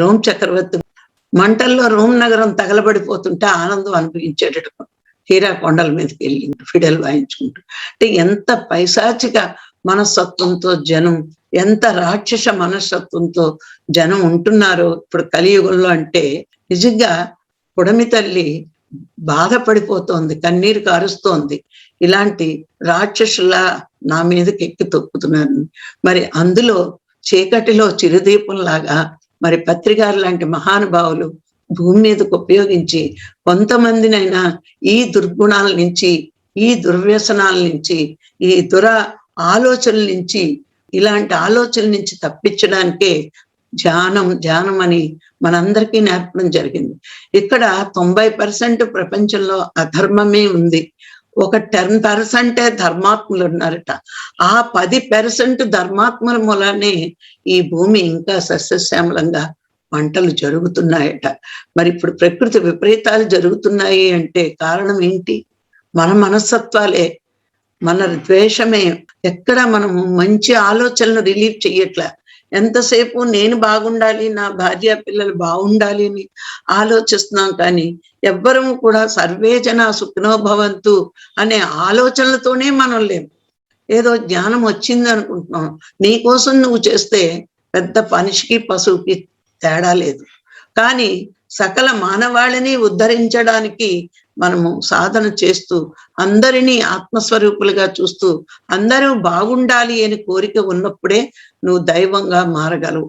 Rome చక్రవర్తి మంటల్లో Rome నగరం తగలబడిపోతుంటే ఆనందం అనుభవించేటట్టు హీరా కొండల మీదకి వెళ్ళి ఫిడెల్ వాయించుకుంటూ. అంటే ఎంత పైశాచిక మనస్తత్వంతో జనం ఎంత రాక్షస మనస్తత్వంతో జనం ఉంటున్నారో ఇప్పుడు కలియుగంలో అంటే నిజంగా పుడమి తల్లి బాధపడిపోతోంది కన్నీరు కారుస్తోంది. ఇలాంటి రాక్షసులా నా మీదకి ఎక్కి తొక్కుతున్నారు. మరి అందులో చీకటిలో చిరుదీపంలాగా మరి పత్రికారు లాంటి మహానుభావులు భూమి మీదకు ఉపయోగించి కొంతమందినైనా ఈ దుర్గుణాల నుంచి ఈ దుర్వ్యసనాల నుంచి ఈ దుర ఆలోచనల నుంచి ఇలాంటి ఆలోచనల నుంచి తప్పించడానికే ధ్యానం ధ్యానం అని మనందరికీ నేర్పడం జరిగింది. ఇక్కడ తొంభై పర్సెంట్ ప్రపంచంలో అధర్మమే ఉంది. ఒక టెన్ పర్సెంటే ధర్మాత్ములు ఉన్నారట. ఆ పది పర్సెంట్ ధర్మాత్ముల మూలనే ఈ భూమి ఇంకా సస్యశ్యామలంగా పంటలు జరుగుతున్నాయట. మరి ఇప్పుడు ప్రకృతి విపరీతాలు జరుగుతున్నాయి అంటే కారణం ఏంటి? మన మనస్తత్వాలే. మన ద్వేషమే. ఎక్కడ మనము మంచి ఆలోచనలు రిలీవ్ చెయ్యట్లే. ఎంతసేపు నేను బాగుండాలి నా భార్య పిల్లలు బాగుండాలి అని ఆలోచిస్తున్నాం కానీ ఎవ్వరము కూడా సర్వే జన సుఖనోభవంతు అనే ఆలోచనలతోనే మనం లేము ఏదో జ్ఞానం వచ్చింది అనుకుంటున్నాం. నీకోసం నువ్వు చేస్తే పెద్ద పనిషికి పశువుకి తేడా లేదు. కానీ సకల మానవాళిని ఉద్ధరించడానికి మనము సాధన చేస్తూ అందరినీ ఆత్మస్వరూపులుగా చూస్తూ అందరూ బాగుండాలి అని కోరిక ఉన్నప్పుడే నువ్వు దైవంగా మారగలవు.